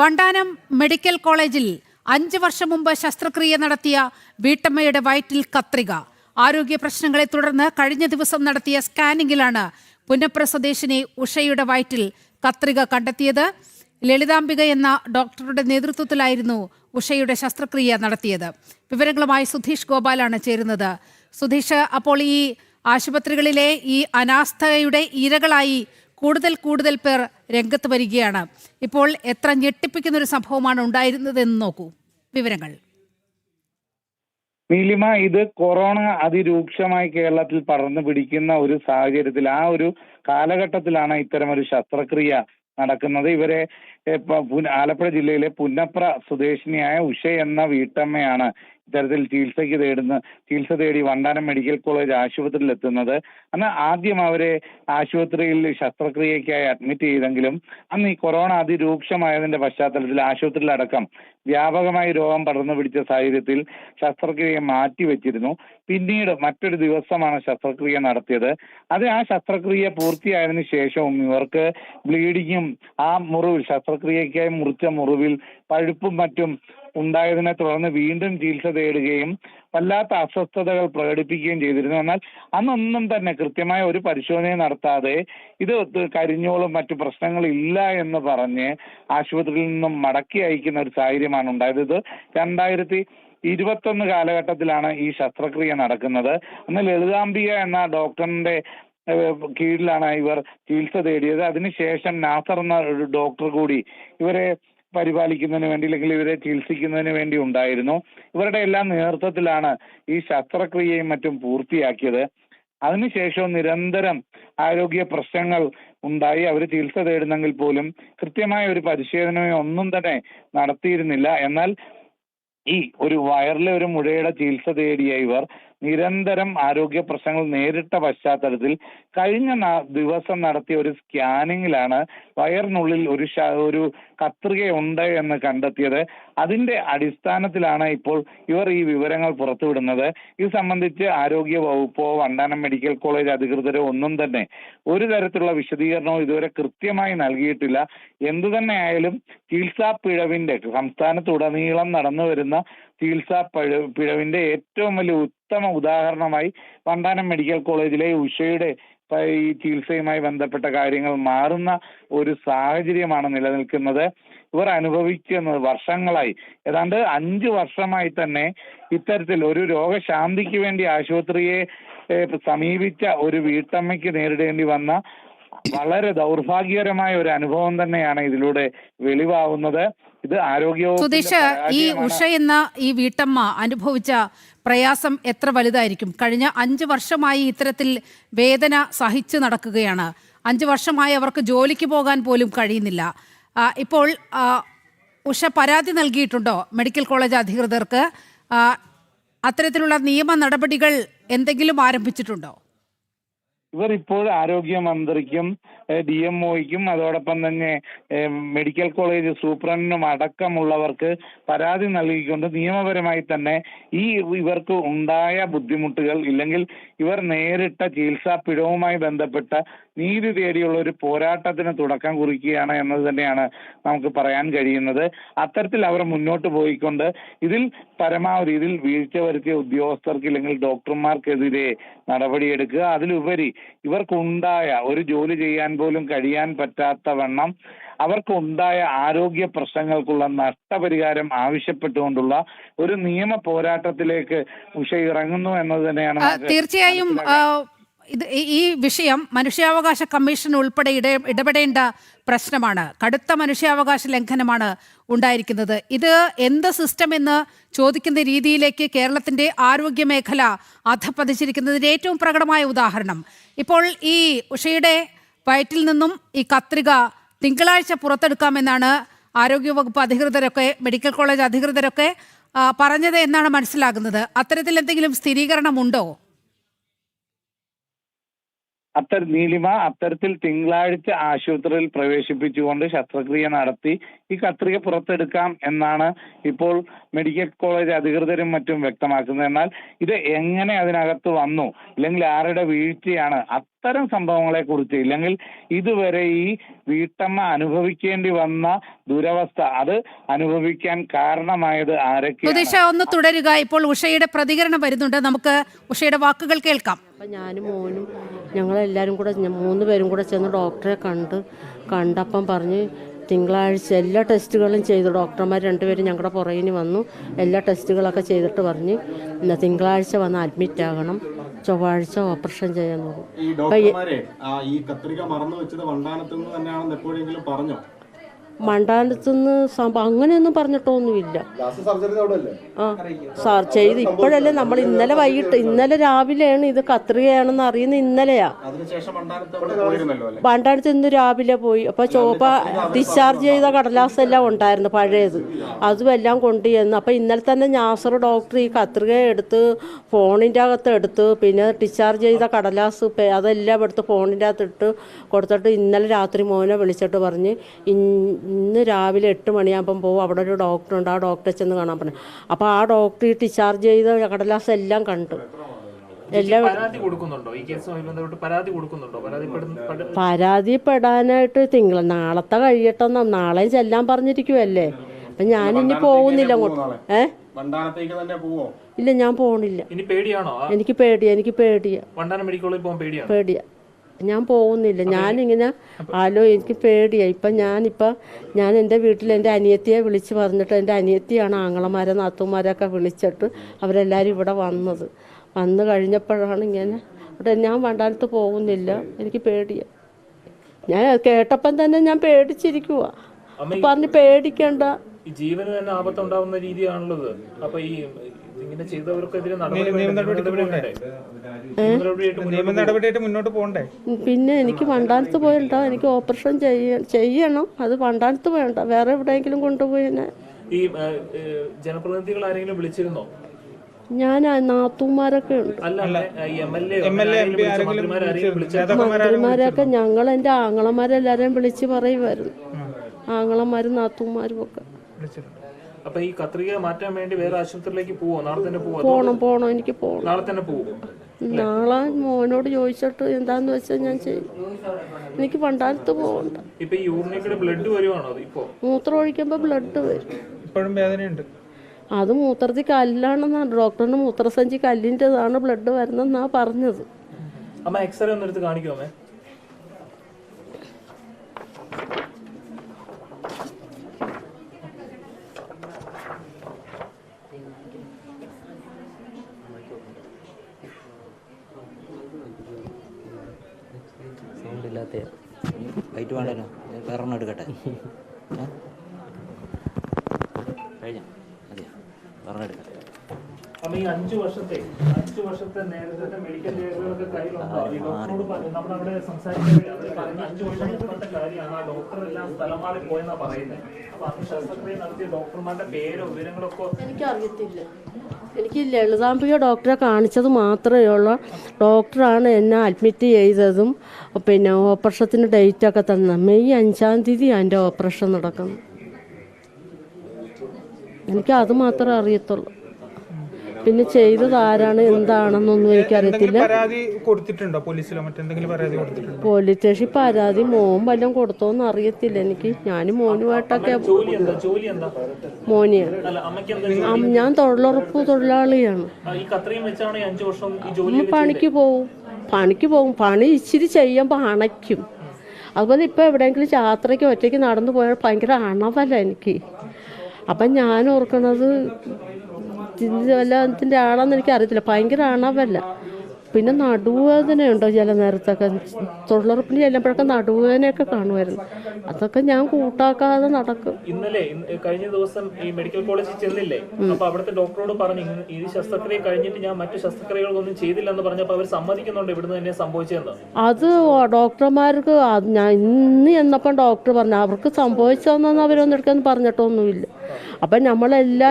Vandanam medical കോളേജിൽ അഞ്ച് വർഷം മുമ്പ് ശസ്ത്രക്രിയ നടത്തിയ വീട്ടമ്മയുടെ വയറ്റിൽ കത്രിക. ആരോഗ്യ പ്രശ്നങ്ങളെ തുടർന്ന് കഴിഞ്ഞ ദിവസം നടത്തിയ സ്കാനിംഗിലാണ് പുന്നപ്ര സ്വദേശിനി ഉഷയുടെ വയറ്റിൽ കത്രിക കണ്ടെത്തിയത്. ലളിതാംബിക എന്ന ഡോക്ടറുടെ നേതൃത്വത്തിലായിരുന്നു ഉഷയുടെ ശസ്ത്രക്രിയ നടത്തിയത്. വിവരങ്ങളുമായി സുധീഷ് ഗോപാലാണ് ചേരുന്നത്. സുധീഷ് അപ്പോൾ ഈ ആശുപത്രികളിലെ ഈ അനാസ്ഥയുടെ ഇരകളായി കൂടുതൽ കൂടുതൽ പേർ രംഗത്ത് വരികയാണ്. ഇപ്പോൾ എത്ര ഞെട്ടിപ്പിക്കുന്ന ഒരു സംഭവമാണ് ഉണ്ടായിരുന്നതെന്ന് നോക്കൂ. വിവരങ്ങൾ. നീലിമ ഇത് കൊറോണ അതിരൂക്ഷമായി കേരളത്തിൽ പടർന്നു പിടിക്കുന്ന ഒരു സാഹചര്യത്തിൽ ആ ഒരു കാലഘട്ടത്തിലാണ് ഇത്തരം ഒരു ശസ്ത്രക്രിയ നടക്കുന്നത്. ഇവരെ ആലപ്പുഴ ജില്ലയിലെ പുന്നപ്ര സ്വദേശിനിയായ ഉഷ എന്ന വീട്ടമ്മയാണ് ഇത്തരത്തിൽ ചികിത്സയ്ക്ക് തേടുന്ന ചികിത്സ തേടി വണ്ടാനം മെഡിക്കൽ കോളേജ് ആശുപത്രിയിൽ എത്തുന്നത് അന്ന് ആദ്യം അവരെ ആശുപത്രിയിൽ ശസ്ത്രക്രിയയ്ക്കായി അഡ്മിറ്റ് ചെയ്തെങ്കിലും അന്ന് ഈ കൊറോണ അതിരൂക്ഷമായതിന്റെ പശ്ചാത്തലത്തിൽ ആശുപത്രിയിലടക്കം വ്യാപകമായി രോഗം പടർന്നു പിടിച്ച സാഹചര്യത്തിൽ ശസ്ത്രക്രിയ മാറ്റിവെച്ചിരുന്നു. പിന്നീട് മറ്റൊരു ദിവസമാണ് ശസ്ത്രക്രിയ നടത്തിയത്. അത് ആ ശസ്ത്രക്രിയ പൂർത്തിയായതിനു ശേഷവും ഇവർക്ക് ബ്ലീഡിങ്ങും ആ മുറിവിൽ ശസ്ത്രക്രിയയ്ക്കായി മുറിച്ച മുറിവിൽ പഴുപ്പും മറ്റും ഉണ്ടായതിനെ തുടർന്ന് വീണ്ടും ചികിത്സ തേടുകയും വല്ലാത്ത അസ്വസ്ഥതകൾ പ്രകടിപ്പിക്കുകയും ചെയ്തിരുന്നു. എന്നാൽ അന്നൊന്നും തന്നെ കൃത്യമായ ഒരു പരിശോധനയും നടത്താതെ ഇത് കരിഞ്ഞോളും മറ്റു പ്രശ്നങ്ങൾ ഇല്ല എന്ന് പറഞ്ഞ് ആശുപത്രിയിൽ നിന്നും മടക്കി അയക്കുന്ന ഒരു സാഹചര്യമാണ് ഉണ്ടായത്. ഇത് രണ്ടായിരത്തി ഇരുപത്തൊന്ന് കാലഘട്ടത്തിലാണ് ഈ ശസ്ത്രക്രിയ നടക്കുന്നത്. അന്ന് ലളിതാംബിക എന്ന ഡോക്ടറിന്റെ കീഴിലാണ് ഇവർ ചികിത്സ തേടിയത്. അതിനുശേഷം നാസർ എന്ന ഒരു ഡോക്ടർ കൂടി ഇവരെ പരിപാലിക്കുന്നതിന് വേണ്ടി അല്ലെങ്കിൽ ഇവരെ ചികിത്സിക്കുന്നതിന് വേണ്ടി ഉണ്ടായിരുന്നു. ഇവരുടെ എല്ലാം നേതൃത്വത്തിലാണ് ഈ ശസ്ത്രക്രിയയും മറ്റും പൂർത്തിയാക്കിയത്. അതിനുശേഷം നിരന്തരം ആരോഗ്യ പ്രശ്നങ്ങൾ ഉണ്ടായി. അവർ ചികിത്സ തേടുന്നെങ്കിൽ പോലും കൃത്യമായ ഒരു പരിശോധനയോ ഒന്നും തന്നെ നടത്തിയിരുന്നില്ല. എന്നാൽ ഈ ഒരു വയറിലെ ഒരു മുഴയുടെ ചികിത്സ തേടിയ ഇവർ നിരന്തരം ആരോഗ്യ പ്രശ്നങ്ങൾ നേരിട്ട പശ്ചാത്തലത്തിൽ കഴിഞ്ഞ ദിവസം നടത്തിയ ഒരു സ്കാനിങ്ങിലാണ് വയറിനുള്ളിൽ ഒരു ഒരു കത്രികയുണ്ട് എന്ന് കണ്ടെത്തിയത്. അതിന്റെ അടിസ്ഥാനത്തിലാണ് ഇപ്പോൾ ഇവർ ഈ വിവരങ്ങൾ പുറത്തുവിടുന്നത്. ഇത് സംബന്ധിച്ച് ആരോഗ്യ വകുപ്പോ വണ്ടാനം മെഡിക്കൽ കോളേജ് അധികൃതരോ ഒന്നും തന്നെ ഒരു തരത്തിലുള്ള വിശദീകരണവും ഇതുവരെ കൃത്യമായി നൽകിയിട്ടില്ല. എന്തു തന്നെ ആയാലും ചികിത്സാ പിഴവിന്റെ സംസ്ഥാനത്തുടനീളം നടന്നു വരുന്ന ചികിത്സാ പിഴ- പിഴവിന്റെ ഏറ്റവും വലിയ ഉത്തമ ഉദാഹരണമായി വണ്ടാനം മെഡിക്കൽ കോളേജിലെ ഉഷയുടെ ഈ ചികിത്സയുമായി ബന്ധപ്പെട്ട കാര്യങ്ങൾ മാറുന്ന ഒരു സാഹചര്യമാണ് നിലനിൽക്കുന്നത്. ഇവർ അനുഭവിക്കുന്നത് വർഷങ്ങളായി. ഏതാണ്ട് അഞ്ചു വർഷമായി തന്നെ ഇത്തരത്തിൽ ഒരു രോഗശാന്തിക്ക് വേണ്ടി ആശുപത്രിയെ സമീപിച്ച ഒരു വീട്ടമ്മയ്ക്ക് നേരിടേണ്ടി വന്ന വളരെ ദൗർഭാഗ്യകരമായ ഒരു അനുഭവം തന്നെയാണ് ഇതിലൂടെ വെളിവാകുന്നത് ഇത് ആരോഗ്യ സുധീഷ് ഈ ഉഷ എന്ന ഈ വീട്ടമ്മ അനുഭവിച്ച പ്രയാസം എത്ര വലുതായിരിക്കും? കഴിഞ്ഞ അഞ്ച് വർഷമായി ഇത്തരത്തിൽ വേദന സഹിച്ചു നടക്കുകയാണ്. അഞ്ച് വർഷമായി അവർക്ക് ജോലിക്ക് പോകാൻ പോലും കഴിയുന്നില്ല. ഇപ്പോൾ ഉഷ പരാതി നൽകിയിട്ടുണ്ടോ മെഡിക്കൽ കോളേജ് അധികൃതർക്ക്? അത്തരത്തിലുള്ള നിയമ നടപടികൾ എന്തെങ്കിലും ആരംഭിച്ചിട്ടുണ്ടോ? ഇവർ ഇപ്പോൾ ആരോഗ്യമന്ത്രിക്കും ഡി എം ഒയ്ക്കും അതോടൊപ്പം തന്നെ മെഡിക്കൽ കോളേജ് സൂപ്രണ്ടിനും അടക്കമുള്ളവർക്ക് പരാതി നൽകിക്കൊണ്ട് നിയമപരമായി തന്നെ ഈ ഇവർക്ക് ഉണ്ടായ ബുദ്ധിമുട്ടുകൾ ഇല്ലെങ്കിൽ ഇവർ നേരിട്ട ചികിത്സാ പിഴവുമായി ബന്ധപ്പെട്ട നീതി തേടിയുള്ള ഒരു പോരാട്ടത്തിന് തുടക്കം കുറിക്കുകയാണ് എന്നത് തന്നെയാണ് നമുക്ക് പറയാൻ കഴിയുന്നത്. അത്തരത്തിൽ അവർ മുന്നോട്ട് പോയിക്കൊണ്ട് ഇതിൽ പരമാവധി ഇതിൽ വീഴ്ച വരുത്തിയ ഉദ്യോഗസ്ഥർക്ക് ഇല്ലെങ്കിൽ ഡോക്ടർമാർക്കെതിരെ നടപടിയെടുക്കുക. അതിലുപരി ഇവർക്കുണ്ടായ ഒരു ജോലി ചെയ്യാൻ പോലും കഴിയാൻ പറ്റാത്ത വണ്ണം അവർക്കുണ്ടായ ആരോഗ്യ പ്രശ്നങ്ങൾക്കുള്ള നഷ്ടപരിഹാരം ആവശ്യപ്പെട്ടുകൊണ്ടുള്ള ഒരു നിയമ പോരാട്ടത്തിലേക്ക് ഉഷ ഇറങ്ങുന്നു എന്നത് തന്നെയാണ് തീർച്ചയായും ഇത് ഈ- വിഷയം മനുഷ്യാവകാശ കമ്മീഷൻ ഉൾപ്പെടെ ഇട ഇടപെടേണ്ട പ്രശ്നമാണ്. കടുത്ത മനുഷ്യാവകാശ ലംഘനമാണ് ഉണ്ടായിരിക്കുന്നത്. ഇത് എന്ത് സിസ്റ്റം എന്ന് ചോദിക്കുന്ന രീതിയിലേക്ക് കേരളത്തിന്റെ ആരോഗ്യ മേഖല അധപ്പതിച്ചിരിക്കുന്നതിന്റെ ഏറ്റവും പ്രകടമായ ഉദാഹരണം. ഇപ്പോൾ ഈ ഉഷയുടെ വയറ്റിൽ നിന്നും ഈ കത്രിക തിങ്കളാഴ്ച പുറത്തെടുക്കാമെന്നാണ് ആരോഗ്യവകുപ്പ് അധികൃതരൊക്കെ മെഡിക്കൽ കോളേജ് അധികൃതരൊക്കെ പറഞ്ഞത് എന്നാണ് മനസ്സിലാകുന്നത്. അത്തരത്തിൽ എന്തെങ്കിലും സ്ഥിരീകരണമുണ്ടോ? അത്തര നീലിമ അത്തരത്തിൽ തിങ്കളാഴ്ച ആശുപത്രിയിൽ പ്രവേശിപ്പിച്ചുകൊണ്ട് ശസ്ത്രക്രിയ നടത്തി ഈ കത്രിക പുറത്തെടുക്കാം എന്നാണ് ഇപ്പോൾ മെഡിക്കൽ കോളേജ് അധികൃതരും മറ്റും വ്യക്തമാക്കുന്നത്. എന്നാൽ ഇത് എങ്ങനെ അതിനകത്ത് വന്നു? ഇല്ലെങ്കിൽ ആരുടെ വീഴ്ചയാണ്? അത്തരം സംഭവങ്ങളെ കുറിച്ച് ഇല്ലെങ്കിൽ ഇതുവരെ ഈ വീട്ടമ്മ അനുഭവിക്കേണ്ടി വന്ന ദുരവസ്ഥ അത് അനുഭവിക്കാൻ കാരണമായത് ആരൊക്കെയാണ്? സുധീഷ ഒന്ന് തുടരുക. ഇപ്പോൾ ഉഷയുടെ പ്രതികരണം വരുന്നുണ്ട്. നമുക്ക് ഉഷയുടെ വാക്കുകൾ കേൾക്കാം. അപ്പം ഞാനും മോനും ഞങ്ങളെല്ലാവരും കൂടെ മൂന്ന് പേരും കൂടെ ചെന്ന് ഡോക്ടറെ കണ്ട് കണ്ടപ്പം പറഞ്ഞ് തിങ്കളാഴ്ച എല്ലാ ടെസ്റ്റുകളും ചെയ്തു. ഡോക്ടർമാർ രണ്ടുപേരും ഞങ്ങളുടെ പുറകിന് വന്നു. എല്ലാ ടെസ്റ്റുകളൊക്കെ ചെയ്തിട്ട് പറഞ്ഞ്. "ഇന്ന് തിങ്കളാഴ്ച വന്ന് അഡ്മിറ്റ് ആകണം. ചൊവ്വാഴ്ച ഓപ്പറേഷൻ ചെയ്യാൻ നോക്കും. ഈ കത്രിക മറന്നു വെച്ചത് വണ്ടാനത്ത് നിന്ന് തന്നെയാണെന്ന് എപ്പോഴെങ്കിലും പറഞ്ഞോ? മണ്ടാനത്തുനിന്ന് സംഭവം അങ്ങനെയൊന്നും പറഞ്ഞിട്ടൊന്നുമില്ല. ലാസ്റ്റ് സർജറി അവിടെ അല്ലേ ആ സാർ ചെയ്ത് ഇപ്പോഴല്ലേ നമ്മൾ ഇന്നലെ വൈകിട്ട് ഇന്നലെ രാവിലെയാണ് ഇത് കത്രികയാണെന്ന് അറിയുന്നത് ഇന്നലെയാ. അതിനുശേഷം വണ്ടാനത്ത് പോയിരുന്നല്ലോ അല്ലേ? പണ്ടടുത്ത് ഇന്ന് രാവിലെ പോയി. അപ്പോൾ ചോപ്പ ഡിസ്ചാർജ് ചെയ്ത കടലാസ് എല്ലാം ഉണ്ടായിരുന്നു പഴയത്. അതും എല്ലാം കൊണ്ടുചെന്ന് അപ്പോൾ ഇന്നലെ തന്നെ ഞാസർ ഡോക്ടർ ഈ കത്രിക എടുത്ത് ഫോണിന്റെ അകത്ത് എടുത്ത് പിന്നെ ഡിസ്ചാർജ് ചെയ്ത കടലാസ് പേ- അതെല്ലാം എടുത്ത് ഫോണിന്റെ അകത്ത് ഇട്ട് കൊടുത്തിട്ട് ഇന്നലെ രാത്രി മോനെ വിളിച്ചിട്ട് പറഞ്ഞ് ഇന്ന് രാവിലെ എട്ട് മണിയാകുമ്പം പോകും അവിടെ ഒരു ഡോക്ടറുണ്ട് ആ ഡോക്ടറെ ചെന്ന് കാണാൻ പറഞ്ഞു. അപ്പോൾ ആ ഡോക്ടർ ഈ ഡിസ്ചാർജ് ചെയ്ത കടലാസ് എല്ലാം കണ്ടു. എല്ലാം പരാതിപ്പെടാനായിട്ട് തിങ്കൾ നാളത്തെ കഴിയട്ടെന്ന് നാളെ ചെല്ലാൻ പറഞ്ഞിരിക്കുവല്ലേ? അപ്പം ഞാനിനി പോകുന്നില്ല അങ്ങോട്ട്. ഏ? വണ്ടാനത്തേക്ക് തന്നെ പോവോ? ഇല്ല ഞാൻ പോണില്ല. ഇനി പേടിയാണോ? എനിക്ക് പേടിയാ എനിക്ക് പേടിയാ. പേടിയാ. ഞാൻ പോകുന്നില്ല. ഞാനിങ്ങനെ ആലോ എനിക്ക് പേടിയാ. ഇപ്പം ഞാനിപ്പം ഞാൻ എന്റെ വീട്ടിൽ എന്റെ അനിയത്തിയെ വിളിച്ച് പറഞ്ഞിട്ട് എന്റെ അനിയത്തിയാണ് ആങ്ങളമാരെ നാത്തുമാരൊക്കെ വിളിച്ചിട്ട് അവരെല്ലാവരും ഇവിടെ വന്നത്. വന്നു കഴിഞ്ഞപ്പോഴാണ് ഇങ്ങനെ ഇവിടെ ഞാൻ വണ്ടാനത്ത് പോകുന്നില്ല. എനിക്ക് പേടിയാ. ഞാൻ കേട്ടപ്പം തന്നെ ഞാൻ പേടിച്ചിരിക്കുക പറഞ്ഞ് പേടിക്കണ്ട. ജീവന് തന്നെ ആപത്തുണ്ടാവുന്ന രീതിയാണുള്ളത്. അപ്പൊ ഈ ഇങ്ങനെ ചെയ്തവർക്കെതിരെ? നിയമ നടപടിയായിട്ട് മുന്നോട്ട് പോകണ്ടേ പിന്നെ എനിക്ക് പണ്ടാനത്ത് പോയിട്ടോ? എനിക്ക് ഓപ്പറേഷൻ ചെയ്യണം. അത് പണ്ടാനത്ത് വേണ്ട. വേറെ എവിടെയെങ്കിലും കൊണ്ടുപോയി ഈ ജനപ്രതിനിധികൾ ആരെങ്കിലും വിളിച്ചിരുന്നോ? ഞാൻ നാത്തൂമാരൊക്കെ ഉണ്ട്. മന്ത്രിമാരൊക്കെ ഞങ്ങൾ എന്റെ ആങ്ങളമാരെല്ലാരെയും വിളിച്ച് പറയുമായിരുന്നു. ആങ്ങളമാരും നാത്തൂമാരും ഒക്കെ. അപ്പൊ ഈ കത്രിക മാറ്റാൻ വേണ്ടി വേറെ ആശുപത്രിയിലേക്ക് പോവോ? നാളെ തന്നെ പോവോ? പോണം പോണം എനിക്ക് പോണം. നാളെ തന്നെ പോവോ? നാളെ മോനോട് ചോദിച്ചിട്ട് എന്താന്ന് വെച്ചാൽ ഞാൻ ചെയ്യും. എനിക്ക് പണ്ടാലത്ത് പോകണ്ട ഇപ്പൊ ഈ യൂറിനേക്കിടെ ബ്ലഡ് വരുവാണോ ഇപ്പോ? മൂത്രം ഒഴിക്കുമ്പോ ബ്ലഡ് വരും. ഇപ്പോഴും വേദനയുണ്ട്. അത് മൂത്രത്തിൽ കല്ലാണെന്നാണ് ഡോക്ടറിന് മൂത്രസഞ്ചി കല്ലിന്റെതാണ് ബ്ലഡ് വരുന്നതെന്നാണ് പറഞ്ഞത്. അമ്മ എക്സ്റേ ഒന്ന് എടുത്ത് കാണിക്കുമോ ഇല്ലാത്ത ലൈറ്റ് വേണ്ടല്ലോ? വേറെണ്ണം എടുക്കട്ടെ. കഴിഞ്ഞ? കഴിഞ്ഞോ വേറെണ്ണം എടുക്കട്ടെ. ഈ അഞ്ച് വർഷത്തെ അഞ്ച് വർഷത്തെ നേരത്തെ മെഡിക്കൽ രേഖകളൊക്കെ കയ്യിലുണ്ടോ? ഈ ഡോക്ടറോട് പറഞ്ഞു നമ്മളവിടെ സംസാരിക്കുമ്പോൾ അവർ പറയുന്ന അഞ്ചു വർഷം കാര്യമാണ്. ആ ഡോക്ടർ എല്ലാം സ്ഥലം മാറി പോയെന്നാ പറയുന്നത്. അപ്പൊ അന്ന് ശസ്ത്രക്രിയ നടത്തിയ ഡോക്ടർമാരുടെ പേരോ വിവരങ്ങളൊക്കെ എനിക്കറിയത്തില്ല. എനിക്ക് ലളിതാംബിക ഡോക്ടറെ കാണിച്ചത് മാത്രമേ ഉള്ളൂ. ഡോക്ടറാണ് എന്നെ അഡ്മിറ്റ് ചെയ്തതും പിന്നെ ഓപ്പറേഷത്തിന് ഡേറ്റ് ഒക്കെ തന്ന. മെയ് അഞ്ചാം തീയതി എന്റെ ഓപ്പറേഷൻ നടക്കുന്നു. എനിക്ക് അത് മാത്രമേ അറിയത്തുള്ളൂ. പിന്നെ ചെയ്തത് ആരാണ് എന്താണെന്നൊന്നും എനിക്കറിയത്തില്ല. പരാതി കൊടുത്തിട്ടുണ്ടോ പോലീസിലോ മറ്റെന്തെങ്കിലും പരാതി കൊടുത്തിട്ടുണ്ടോ? പോലീസ് സ്റ്റേഷൻ പരാതി മോൻ വല്ലതും കൊടുത്തോന്ന് അറിയത്തില്ല. എനിക്ക് ഞാനും മോനുമായിട്ടൊക്കെ ജോലി എന്താ? ജോലി എന്താ? മോനെയാണ് അല്ല അമ്മയ്ക്ക് എന്താ ആ, ഞാൻ തൊഴിലുറപ്പ് തൊഴിലാളിയാണ്. ആ, ഈ കത്രയും വെച്ചാണ് ഈ അഞ്ചു വർഷം ഈ ജോലി അമ്മ പണിക്ക് പോവും. പണിക്ക് പോകും പണി ഇച്ചിരി ചെയ്യുമ്പോൾ അണയ്ക്കും അതുപോലെ ഇപ്പോൾ എവിടെയെങ്കിലും യാത്രയ്ക്ക് ഒറ്റയ്ക്ക് നടന്നു പോയാൽ ഭയങ്കര അണവല്ല എനിക്ക്. അപ്പം ഞാൻ ഓർക്കണത് ഇതിന്റെ വല്ല ആളാന്ന് എനിക്ക് അറിയത്തില്ല ഭയങ്കര അണവല്ല പിന്നെ നടുവേദനയുണ്ടോ ചില നേരത്തൊക്കെ തൊഴിലുറപ്പിന് ചെല്ലുമ്പോഴൊക്കെ നടുവേദനയൊക്കെ കാണുമായിരുന്നു. അതൊക്കെ ഞാൻ കൂട്ടാക്കാതെ നടക്കും. ഇന്നലെ കഴിഞ്ഞ ദിവസം ഈ മെഡിക്കൽ കോളേജിൽ ചെന്നില്ലേ? അപ്പൊ അവിടുത്തെ ഡോക്ടറോട് പറഞ്ഞു ഈ ശസ്ത്രക്രിയ കഴിഞ്ഞിട്ട് ഞാൻ മറ്റു ശസ്ത്രക്രിയകളൊന്നും ചെയ്തില്ലെന്ന് പറഞ്ഞപ്പോൾ അവർ സമ്മതിക്കുന്നുണ്ട് ഇവിടുന്ന് തന്നെ സംഭവിച്ചതെന്ന്? അത് ഡോക്ടർമാർക്ക് ഞാൻ ഇന്ന് ചെന്നപ്പം ഡോക്ടർ പറഞ്ഞു അവർക്ക് സംഭവിച്ചതെന്നൊന്നും അവരൊന്നും എടുക്കാന്ന് പറഞ്ഞിട്ടൊന്നുമില്ല. അപ്പം നമ്മളെല്ലാ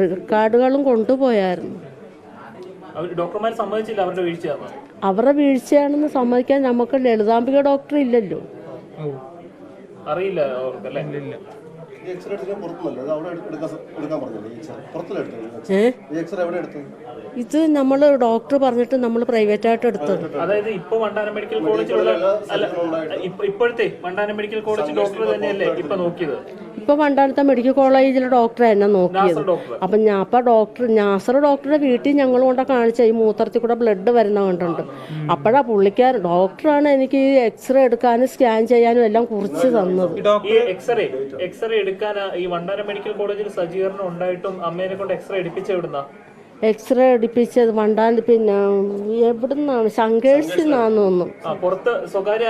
റെക്കാർഡുകളും കൊണ്ടുപോയായിരുന്നു. ഡോക്ടർമാർ സമ്മതിച്ചില്ല അവരുടെ വീഴ്ചയാണ് അവരുടെ വീഴ്ചയാണെന്ന് സമ്മതിക്കാൻ നമുക്ക് ലളിതാംബിക ഡോക്ടർ ഇല്ലല്ലോ. അറിയില്ല അവർക്കല്ലേ? ഇത് നമ്മൾ ഡോക്ടർ പറഞ്ഞിട്ട് നമ്മൾ പ്രൈവറ്റ് ആയിട്ട് എടുത്തത്. അതായത് ഇപ്പൊ വണ്ടാനം മെഡിക്കൽ കോളേജിലുള്ള അല്ല ഇപ്പോഴത്തെ വണ്ടാനം മെഡിക്കൽ കോളേജ് ഡോക്ടർ തന്നെയല്ലേ ഇപ്പൊ നോക്കിയത്? ഇപ്പൊ പണ്ടാലത്തെ മെഡിക്കൽ കോളേജിലെ ഡോക്ടറെ എന്നെ നോക്കിയത്. അപ്പൊ ഞാൻ അപ്പം ഡോക്ടർ നാസർ ഡോക്ടറുടെ വീട്ടിൽ ഞങ്ങൾ കൊണ്ട് കാണിച്ച ഈ മൂത്രത്തിൽ കൂടെ ബ്ലഡ് വരുന്ന കണ്ടുണ്ട് അപ്പോഴാ പുള്ളിക്കാർ ഡോക്ടറാണ് എനിക്ക് ഈ എക്സ്റേ എടുക്കാനും സ്കാൻ ചെയ്യാനും എല്ലാം കുറിച്ച് തന്നത്. ഈ എക്സ്റേ എക്സ്റേ എടുക്കാൻ ഈ വണ്ടാര മെഡിക്കൽ കോളേജിൽ സജ്ജീകരണം ഉണ്ടായിട്ടും അമ്മേനെ കൊണ്ട് എക്സ്റേ എടുപ്പിച്ചെവിടുന്ന എക്സ്റേ എടുപ്പിച്ചത് വണ്ടാൻ പിന്നെ എവിടുന്നാണ്? ശങ്കേഴ്സിൽ നിന്നാന്ന് തോന്നുന്നു. ആ പുറത്ത് സ്വകാര്യ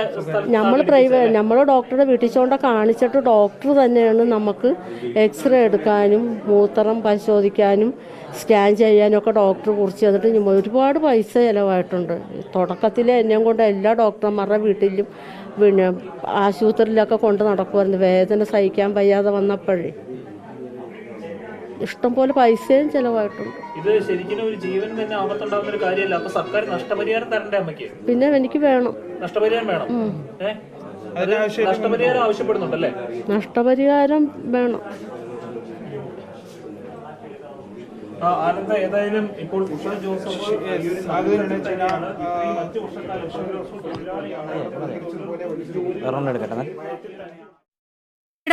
നമ്മൾ പ്രൈവറ്റ് നമ്മൾ ഡോക്ടറുടെ വീട്ടിൽ കൊണ്ട് കാണിച്ചിട്ട് ഡോക്ടർ തന്നെയാണ് നമുക്ക് എക്സ്റേ എടുക്കാനും മൂത്രം പരിശോധിക്കാനും സ്കാൻ ചെയ്യാനും ഒക്കെ ഡോക്ടർ കുറിച്ച് തന്നിട്ട് ഒരുപാട് പൈസ ചിലവായിട്ടുണ്ട്. തുടക്കത്തിൽ എന്നെയും കൊണ്ട് എല്ലാ ഡോക്ടർമാരുടെ വീട്ടിലും പിന്നെ ആശുപത്രിയിലൊക്കെ കൊണ്ട് നടക്കുമായിരുന്നു വേദന സഹിക്കാൻ വയ്യാതെ വന്നപ്പോഴേ. ഇഷ്ടംപോലെ പൈസയും ചിലവായിട്ടുണ്ട്. ഇത് ശരിക്കും ഒരു ജീവൻ തന്നെ ആപത്തുണ്ടാവുന്ന ഒരു കാര്യമല്ല. അപ്പൊ സർക്കാർ നഷ്ടപരിഹാരം തരണ്ടേ അമ്മയ്ക്ക്? പിന്നെ എനിക്ക് വേണം. നഷ്ടപരിഹാരം വേണം. നഷ്ടപരിഹാരം ആവശ്യപ്പെടുന്നുണ്ടല്ലേ? നഷ്ടപരിഹാരം വേണം. ആ, ആനന്ദ ഏതായാലും ഇപ്പോൾ ഉഷ ജോസഫ്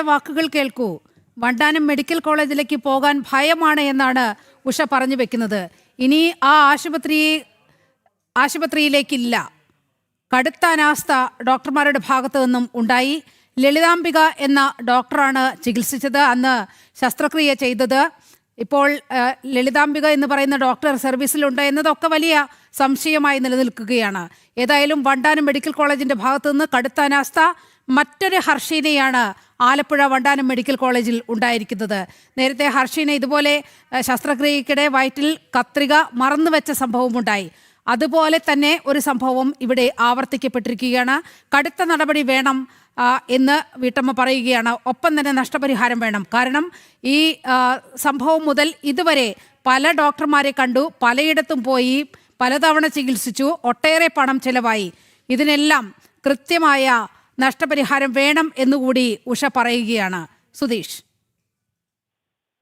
വാക്കുകൾ കേൾക്കൂ. വണ്ടാനം മെഡിക്കൽ കോളേജിലേക്ക് പോകാൻ ഭയമാണ് എന്നാണ് ഉഷ പറഞ്ഞു വെക്കുന്നത്. ഇനി ആ ആശുപത്രി ആശുപത്രിയിലേക്കില്ല. കടുത്ത അനാസ്ഥ ഡോക്ടർമാരുടെ ഭാഗത്തു നിന്നും ഉണ്ടായി. ലളിതാംബിക എന്ന ഡോക്ടറാണ് ചികിത്സിച്ചത്. അന്ന് ശസ്ത്രക്രിയ ചെയ്തത്. ഇപ്പോൾ ലളിതാംബിക എന്ന് പറയുന്ന ഡോക്ടർ സർവീസിലുണ്ട് എന്നതൊക്കെ വലിയ സംശയമായി നിലനിൽക്കുകയാണ്. ഏതായാലും വണ്ടാനം മെഡിക്കൽ കോളേജിന്റെ ഭാഗത്തു നിന്ന് കടുത്ത അനാസ്ഥ മറ്റൊരു ഹർഷീനയാണ് ആലപ്പുഴ വണ്ടാനം മെഡിക്കൽ കോളേജിൽ ഉണ്ടായിരിക്കുന്നത്. നേരത്തെ ഹർഷീന ഇതുപോലെ ശസ്ത്രക്രിയക്കിടെ വയറ്റിൽ കത്രിക സംഭവം ഉണ്ടായി. അതുപോലെ തന്നെ ഒരു സംഭവം ഇവിടെ ആവർത്തിക്കപ്പെട്ടിരിക്കുകയാണ്. കടുത്ത നടപടി വേണം എന്ന് വീട്ടമ്മ പറയുകയാണ്. ഒപ്പം തന്നെ നഷ്ടപരിഹാരം വേണം. കാരണം ഈ സംഭവം മുതൽ ഇതുവരെ പല ഡോക്ടർമാരെ കണ്ടു. പലയിടത്തും പോയി പലതവണ ചികിത്സിച്ചു. ഒട്ടേറെ പണം ചിലവായി. ഇതിനെല്ലാം കൃത്യമായ നഷ്ടപരിഹാരം വേണം എന്നുകൂടി ഉഷ പറയുകയാണ് സുധീഷ്.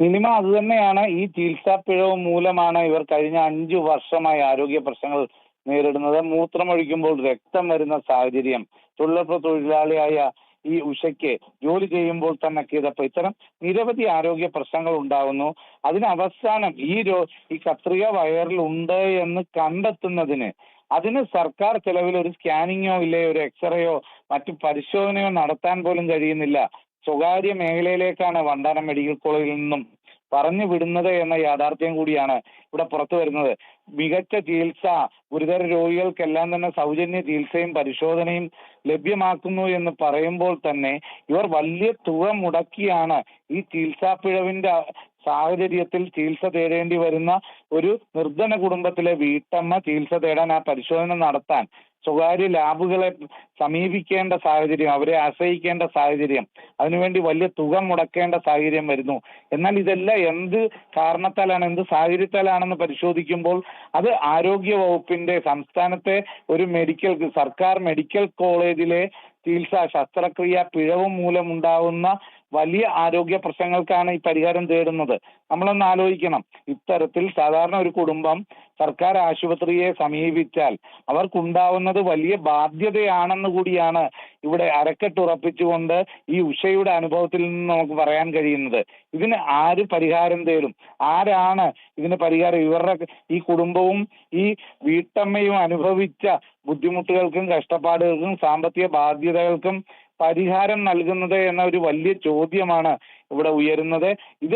സിനിമ അത് തന്നെയാണ്. ഈ ചികിത്സാ പിഴവ് മൂലമാണ് ഇവർ കഴിഞ്ഞ അഞ്ചു വർഷമായി ആരോഗ്യ പ്രശ്നങ്ങൾ നേരിടുന്നത്. മൂത്രമൊഴിക്കുമ്പോൾ രക്തം വരുന്ന സാഹചര്യം തൊഴിലുറപ്പ് തൊഴിലാളിയായ ഈ ഉഷയ്ക്ക് ജോലി ചെയ്യുമ്പോൾ തന്നെ ചെയ്തപ്പോൾ ഇത്തരം നിരവധി ആരോഗ്യ പ്രശ്നങ്ങൾ ഉണ്ടാകുന്നു അതിന് അവസാനം ഈ രോ ഈ കത്രിക വയറിൽ ഉണ്ട് എന്ന് കണ്ടെത്തുന്നതിന് അതിന് സർക്കാർ ചെലവിൽ ഒരു സ്കാനിങ്ങോ ഇല്ലേ ഒരു എക്സ്റേയോ മറ്റു പരിശോധനയോ നടത്താൻ പോലും കഴിയുന്നില്ല. സ്വകാര്യ മേഖലയിലേക്കാണ് വണ്ടാനം മെഡിക്കൽ കോളേജിൽ നിന്നും പറഞ്ഞു വിടുന്നത് എന്ന യാഥാർത്ഥ്യം കൂടിയാണ് ഇവിടെ പുറത്തു വരുന്നത്. മികച്ച ചികിത്സ ഗുരുതര രോഗികൾക്കെല്ലാം തന്നെ സൗജന്യ ചികിത്സയും പരിശോധനയും ലഭ്യമാക്കുന്നു എന്ന് പറയുമ്പോൾ തന്നെ ഇവർ വലിയ തുക മുടക്കിയാണ് ഈ ചികിത്സാ പിഴവിന്റെ സാഹചര്യത്തിൽ ചികിത്സ തേടേണ്ടി വരുന്ന ഒരു നിർധന കുടുംബത്തിലെ വീട്ടമ്മ ചികിത്സ തേടാൻ ആ പരിശോധന നടത്താൻ. സ്വകാര്യ ലാബുകളെ സമീപിക്കേണ്ട സാഹചര്യം അവരെ ആശ്രയിക്കേണ്ട സാഹചര്യം. അതിനുവേണ്ടി വലിയ തുക മുടക്കേണ്ട സാഹചര്യം വരുന്നു. എന്നാൽ ഇതെല്ലാം എന്ത് കാരണത്താലാണ് എന്ത് സാഹചര്യത്താലാണെന്ന് പരിശോധിക്കുമ്പോൾ അത് ആരോഗ്യ വകുപ്പിന്റെ സംസ്ഥാനത്തെ ഒരു മെഡിക്കൽ സർക്കാർ മെഡിക്കൽ കോളേജിലെ ചികിത്സ ശസ്ത്രക്രിയ പിഴവ് മൂലമുണ്ടാകുന്ന വലിയ ആരോഗ്യ പ്രശ്നങ്ങൾക്കാണ് ഈ പരിഹാരം തേടുന്നത്. നമ്മളൊന്ന് ആലോചിക്കണം. ഇത്തരത്തിൽ സാധാരണ ഒരു കുടുംബം സർക്കാർ ആശുപത്രിയെ സമീപിച്ചാൽ അവർക്കുണ്ടാവുന്നത് വലിയ ബാധ്യതയാണെന്ന് കൂടിയാണ് ഇവിടെ അരക്കെട്ടുറപ്പിച്ചുകൊണ്ട് ഈ ഉഷയുടെ അനുഭവത്തിൽ നിന്ന് നമുക്ക് പറയാൻ കഴിയുന്നത്. ഇതിന് ആര് പരിഹാരം തേടും? ആരാണ് ഇതിന് പരിഹാരം? ഇവരുടെ ഈ കുടുംബവും ഈ വീട്ടമ്മയും അനുഭവിച്ച ബുദ്ധിമുട്ടുകൾക്കും കഷ്ടപ്പാടുകൾക്കും സാമ്പത്തിക ബാധ്യതകൾക്കും പരിഹാരം നൽകുന്നത് എന്ന ഒരു വലിയ ചോദ്യമാണ് ഇവിടെ ഉയരുന്നത്. ഇത്